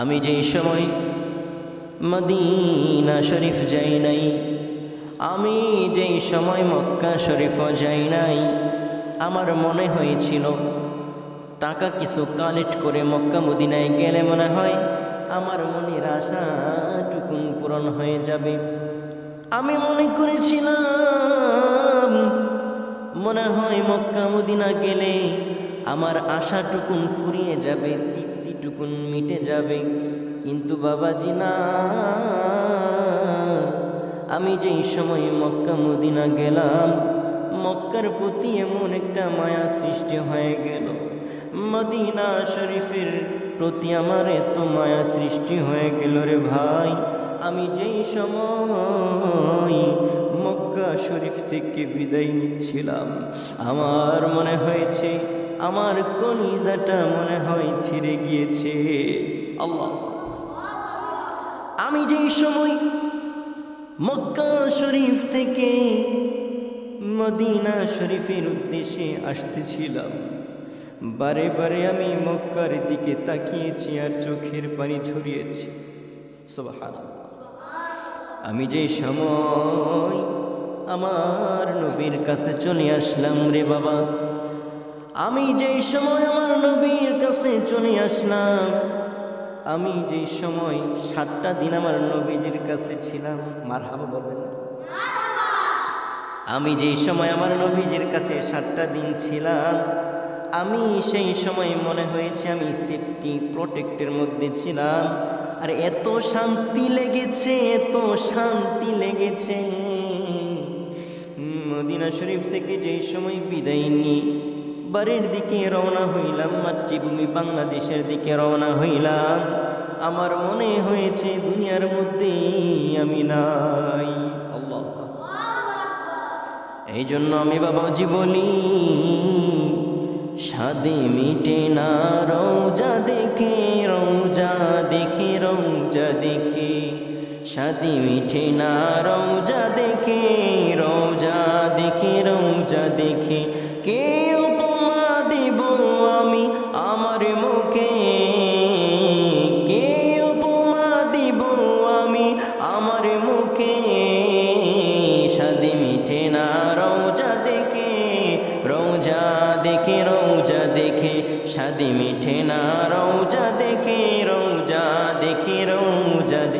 আমি যেই সময় মদিনা শরীফ যাই নাই, আমি যেই সময় মক্কা শরীফও যাই নাই, আমার মনে হয়েছিল, টাকা কিছু কালেক্ট করে মক্কা মদিনায় গেলে মনে হয় আমার মনের আশাটুকুন পূরণ হয়ে যাবে। আমি মনে করেছিলাম, মনে হয় মক্কা মদিনা গেলে আমার আশাটুকুন ফুরিয়ে যাবে তৃপ্তিটুকুন মিটে যাবে। কিন্তু বাবাজি, না। আমি যেই সময় মক্কা মদিনা গেলাম, মক্কার প্রতি এমন একটা মায়া সৃষ্টি হয়ে গেল। মদিনা শরীফের প্রতি আমার এত মায়া সৃষ্টি হয়ে গেল রে ভাই। আমি যেই সময় মক্কা শরীফ থেকে বিদায় নিচ্ছিলাম, আমার মনে হয়েছে আমার কলিজাটা মনে হয় ছিঁড়ে গিয়েছে। আল্লাহ। আমি যেই সময় মক্কা শরীফ থেকে মদিনা শরীফের উদ্দেশ্যে আসতেছিলাম, বারে বারে আমি মক্কার দিকে তাকিয়েছি আর চোখের পানি ছড়িয়েছি। আমি যে সময় আমার নবীর কাছে চলে আসলাম রে বাবা আমি যেই সময় আমার নবীর কাছে চলে আসলাম, আমি যেই সময় সাতটা দিন আমার নবীজির কাছে ছিলাম মার হাবা বলবেন আমি যেই সময় আমার নবীজির কাছে সাতটা দিন ছিলাম, আমি সেই সময় মনে হয়েছে আমি সেফটি প্রোটেক্টের মধ্যে ছিলাম। আর এত শান্তি লেগেছে, এত শান্তি লেগেছে। মদিনা শরীফ থেকে যেই সময় বিদায় নিয়ে বাড়ির দিকে রওনা হইলাম মাতৃভূমি বাংলাদেশের দিকে রওনা হইলাম। আমার মনে হয়েছে দুনিয়ার মধ্যে আমি নাই। আল্লাহ এই জন্য আমি বাবাজি বলি সাদে মিটে না রৌজা দেখে রৌজা দেখে রৌজা দেখে। সাদে মিঠে না রৌজা দেখে রৌজা দেখে রৌজা দেখে। সাদি মিঠে না রৌজা দেখে রৌজা দেখে রৌজা দেখে। সাদি মিঠে না রৌজা দেখে রৌজা দেখে রৌজা